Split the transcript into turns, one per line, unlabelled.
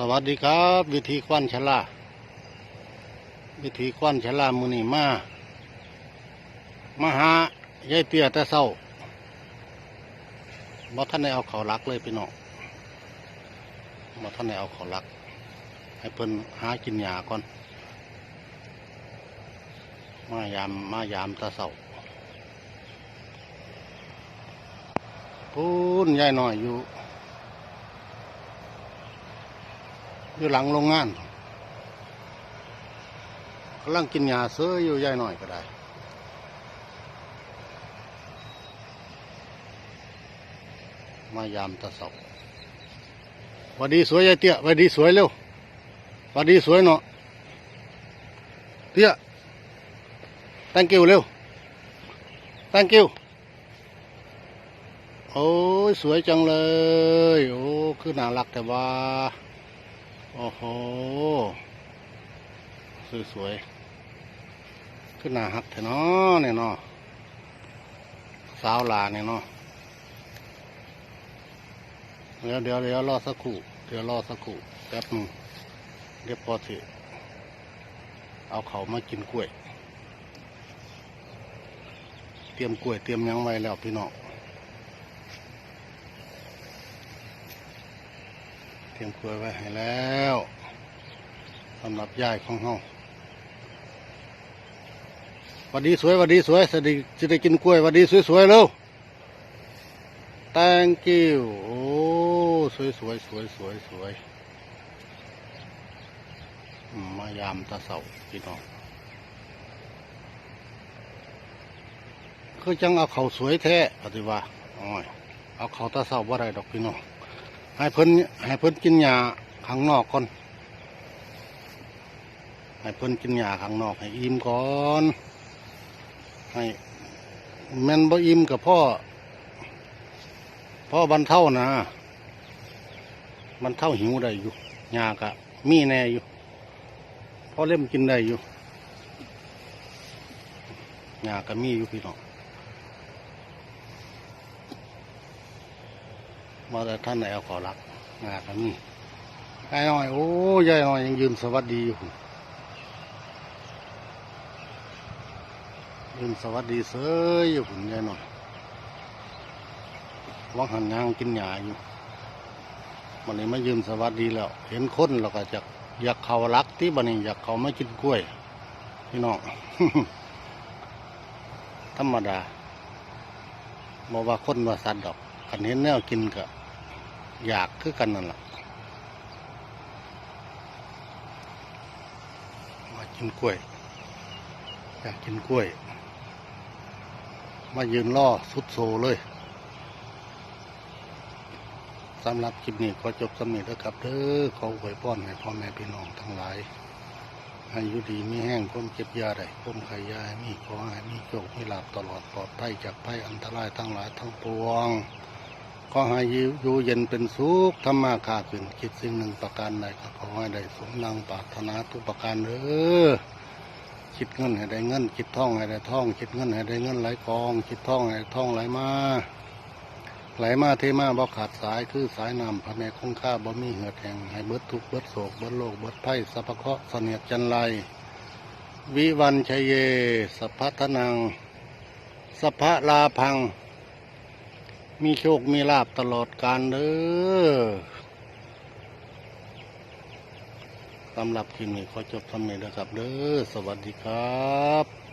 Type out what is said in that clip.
สวัสดีครับ วิธีควันชลาวิธีควันชลามือนี่มามาหายายเตี้ยแต่เศร้าบ่ท่านได้เอาเขารักเลยพี่น้องบ่ท่านได้เอาเขารัก ให้เพิ่นหากินหญ้าก่อน มายามมายามตะเศร้าพูนยายหน่อยอยู่ อยู่หลังโรงงานกำลังกินยาเสื้ออยู่ยายหน่อยก็ได้มายามตะเสาหวัดดีสวยยายเตี้ยวัดดีสวยเร็ววัดดีสวยเนาะเตี้ย thank you เร็ว thank you โอ้ยสวยจังเลย โอ้ คือน่ารักแต่ว่า โอ้โห สวยๆขึ้นหน้าหักเถอะเนาะเนี่ยเนาะสาวหลาเนี่ยเนาะเดี๋ยวเดี๋ยวเดี๋ยวรอสักครู่เดี๋ยวรอสักครู่แป๊บหนึงเดี๋ยวพอสิเอาเขามากินกล้วย เตรียมกล้วยเตรียมยังไว้แล้วพี่น้อง เตรียมกล้วยไว้ให้แล้วสำหรับยายของเฮาวัดดีสวยวัดดีสวยจะได้จะได้กินกล้วยวัดดีสวยสวยๆเร็ว thank you โอ้สวยสวยสวยสวยสวยมายามตะเสาพี่น้องคือจังเอาเขาสวยแท้ปฏิว่าอ้ยเอาเขาตะเสาว่าไรดอกพี่น้อง ให้เพิ่นให้เพิ่นกินหญ้าข้างนอกก่อน ให้เพิ่นกินหญ้าข้างนอก ให้อิ่มก่อน ให้แม่นบ่อิ่มกับพ่อ พ่อบรรเทานะบรรเทาหิวได้อยู่หญ้ากะมีแน่อยู่พ่อเล่มกินได้อยู่หญ้ากะมีอยู่พี่น้อง มาแต่ท่านไหนเอาขอรักหญ้ากะมียายน้อย โอ้ยายน้อยยังยืนสวัสดีอยู่ยืนสวัสดีเสยอยู่ผมยายน้อยวังหันยางกินหญ้าอยู่วันนี้มายืมสวัสดีแล้ว เห็นคนเราก็จะอยากเขารักที่บันนี้อยากเขาไม่กินกล้วย พี่น้องธรรมดาบอกว่าคนว่าสัตว์ดอก คันเห็นแนวกินก็อยากคือกันนั่นแหละมากินกล้วย อยากกินกล้วย มายืนล่อสุดโซเลยสำหรับคลิปนี้ขอจบสำเนีแล้วครับเด้อขออวยพรให้พ่อแม่พี่น้องทั้งหลายให้ยู่ดีมีแห้งความเจ็บยาได้ความไขยาให้มีขอให้มีโชคมีลาภตลอดปลอดภัยจากภัยอันตรายทั้งหลายทั้งปวง ขอให้อยู่อยู่เย็นเป็นสุขธรรมาคาขึ้นคิดสิ่งหนึ่งประการใดก็ขอให้ได้สมดังปรารถนาทุกประการเด้อคิดเงินให้ได้เงิน คิดท่องให้ได้ท่อง คิดเงินให้ได้เงินไหลกอง คิดท่องให้ได้ท่องไหลมาไหลมาเทมาบ่ขาดสายคือสายนำพระแม่คงค่าบ่มีเหือดแห่งให้เบิดทุกเบิดโศกเบิดโลกเบิดไพ่สัพพเคราะห์เสนียดจันไรวิวันชัยเย สัพพทนัง สัพพลาพัง มีโชค มีลาบตลอดกาลเด้อสำหรับคลิปนี้ขอจบทำนี้นะครับเด้อสวัสดีครับ